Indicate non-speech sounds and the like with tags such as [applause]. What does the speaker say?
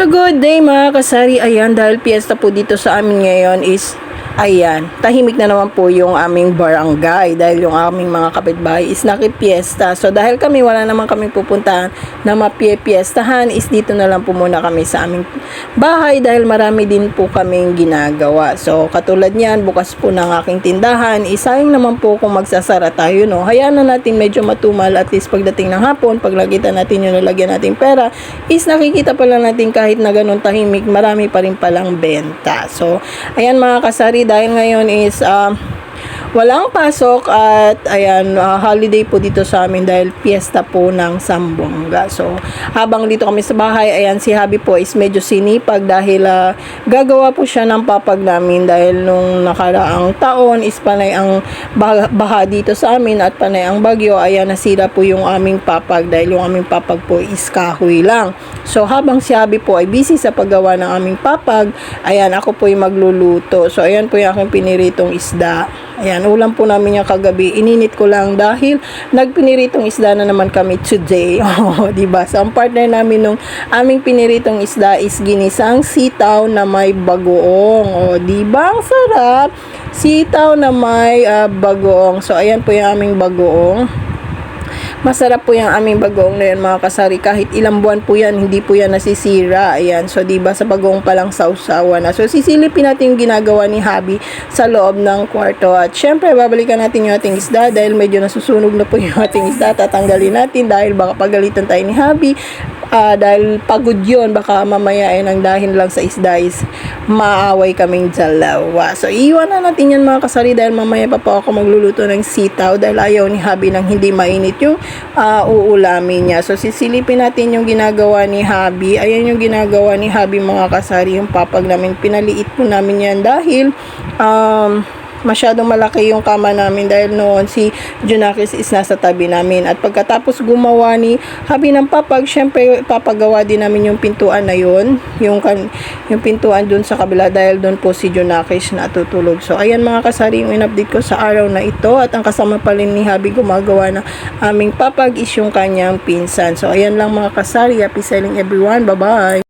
So good day mga kasari. Ayan, dahil piyesta po dito sa amin ngayon is Ayan, tahimik na naman po yung aming barangay dahil yung aming mga kapitbahay is nakipiesta. So dahil kami wala naman kami pupuntahan na mapipiestahan is dito na lang po muna kami sa aming bahay dahil marami din po kaming ginagawa. So katulad niyan, bukas po ng aking tindahan, isayang naman po kung magsasara tayo no. Hayaan na natin medyo matumal at least pagdating ng hapon, pag nakita natin yung nalagyan nating pera, is nakikita pa lang natin kahit na ganun tahimik, marami pa rin palang benta. So ayan mga kasari, dahil ngayon is um, walang pasok at ayan uh, holiday po dito sa amin dahil piyesta po ng Sambonga. So habang dito kami sa bahay, ayan si Habi po is medyo sinipag dahil uh, gagawa po siya ng papag namin dahil nung nakaraang taon is panay ang baha, baha dito sa amin at panay ang bagyo. Ayan nasira po yung aming papag dahil yung aming papag po is kahoy lang. So habang si Habi po ay busy sa paggawa ng aming papag, ayan ako po yung magluluto. So ayan po yung aking piniritong isda. Ayan, ulam po namin yung kagabi. Ininit ko lang dahil nagpiniritong isda na naman kami today. [laughs] Oh, di ba? So, ang partner namin nung aming piniritong isda is ginisang sitaw na may bagoong. Oh, di ba? Ang sarap. Sitaw na may ah, bagoong. So, ayan po yung aming bagoong. Masarap po yung aming bagoong na yan mga kasari. Kahit ilang buwan po yan, hindi po yan nasisira. Ayan. So, ba sa bagoong pa lang sausawa na. So, sisilipin natin yung ginagawa ni Habi sa loob ng kwarto. At syempre, babalikan natin yung ating isda dahil medyo nasusunog na po yung [laughs] ating isda. Tatanggalin natin dahil baka pagalitan tayo ni Habi. Ah, dahil pagod yun, baka mamaya ay nang dahil lang sa isda is maaway kaming dalawa. So, iiwan na natin yan mga kasari dahil mamaya pa po ako magluluto ng sitaw dahil ayaw ni Habi nang hindi mainit yung ah, uulamin niya. So, sisilipin natin yung ginagawa ni Habi. Ayan yung ginagawa ni Habi mga kasari, yung papag namin. Pinaliit po namin yan dahil um, masyadong malaki yung kama namin dahil noon si Junakis is nasa tabi namin. At pagkatapos gumawa ni Habi ng papag, syempre papagawa din namin yung pintuan na yun. Yung, kan, yung pintuan dun sa kabila dahil dun po si Junakis natutulog. So, ayan mga kasari yung in-update ko sa araw na ito. At ang kasama pa rin ni Habi gumagawa ng aming papag is yung kanyang pinsan. So, ayan lang mga kasari. Happy selling everyone. Bye-bye!